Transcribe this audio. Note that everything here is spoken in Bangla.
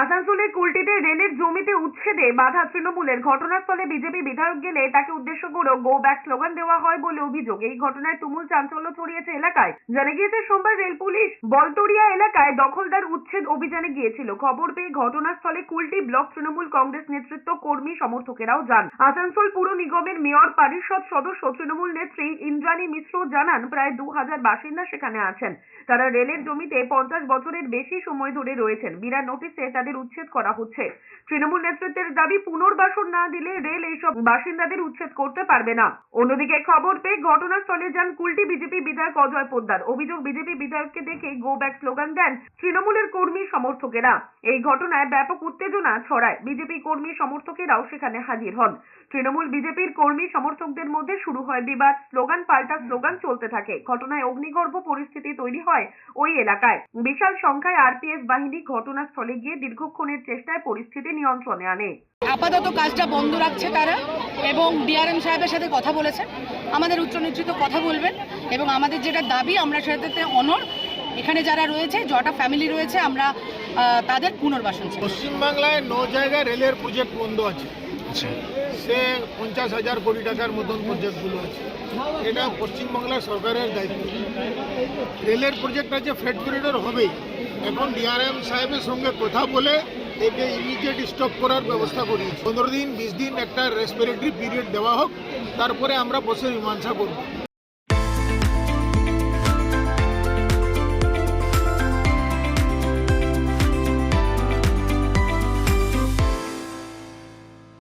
আসানসোলের কুলটিতে রেলের জমিতে উচ্ছেদে বাধা তৃণমূলের। ঘটনাস্থলে বিজেপি বিধায়ক গেলে তাকে উদ্দেশ্য করে গো ব্যাক স্লোগান দেওয়া হয় বলে অভিযোগ। এই ঘটনায় তুমুল চাঞ্চল্য ছড়িয়েছে এলাকায়। জানা গিয়েছে, সোমবার রেল পুলিশ বলতরিয়া এলাকায় দখলদার উচ্ছেদ অভিযানে গিয়েছিল। খবর পেয়ে ঘটনাস্থলে কুলটি ব্লক তৃণমূল কংগ্রেস নেতৃত্ব কর্মী সমর্থকেরাও যান। আসানসোল পুর নিগমের মেয়র পরিষদ সদস্য তৃণমূল নেত্রী ইন্দ্রাণী মিশ্র জানান, প্রায় দু হাজার বাসিন্দা সেখানে আছেন। তারা রেলের জমিতে পঞ্চাশ বছরের বেশি সময় ধরে রয়েছেন। বিনা নোটিশে তাদের উচ্ছেদ করা হচ্ছে। তৃণমূল নেতৃত্বের দাবি পুনর্বাসন না দিলে রেল এইসব বাসিন্দাদের উচ্ছেদ করতে পারবে না। অন্যদিকে খবর পেয়ে ঘটনাস্থলে যান কুলটি বিজেপি বিধায়ক অজয় পোদ্দার। অভিযোগ বিজেপি বিধায়ককে দেখে গো ব্যাক স্লোগান দেন তৃণমূলের সমর্থকেরা। এই ঘটনায় ব্যাপক উত্তেজনা ছড়ায় বিজেপি কর্মী সমর্থকেরাও সেখানে হাজির হন। তৃণমূল বিজেপির কর্মী সমর্থকদের মধ্যে শুরু হয় বিবাদ, স্লোগান পাল্টা, স্লোগান চলতে থাকে। ঘটনায় অগ্নিগর্ভ পরিস্থিতি তৈরি হয় ওই এলাকায়। বিশাল সংখ্যায় আরপিএফ বাহিনী ঘটনাস্থলে গিয়ে দীর্ঘক্ষণের চেষ্টায় পরিস্থিতি নিয়ন্ত্রণে আনে। আপাতত কাজটা বন্ধ রাখছে তারা এবং ডিআরএম সাহেবের সাথে কথা বলেছেন আমাদের উচ্চ নেতৃত্ব কথা বলবেন এবং আমাদের যেটা দাবি, আমরা সেটাতে অনর এখানে যারা রয়েছে যটা ফ্যামিলি রয়েছে আমরা তাদের পুনর্বাসন চাই। পশ্চিমবাংলায় ন জায়গায় রেলের প্রজেক্ট বন্ধ আছে। আচ্ছা। সে পঞ্চাশ হাজার কোটি টাকার মতন প্রজেক্টগুলো আছে। এটা পশ্চিমবাংলার সরকারের দায়িত্ব। রেলের প্রজেক্ট আছে ফ্রেড করিডোর হবেই। এখন ডিআরএম সাহেবের সঙ্গে কথা বলে একে ইমিডিয়েট স্টপ করার ব্যবস্থা করিয়েছি। পনেরো দিন বিশ দিন একটা রেসপিরেটরি পিরিয়ড দেওয়া হোক তারপরে আমরা বসে মীমাংসা করব।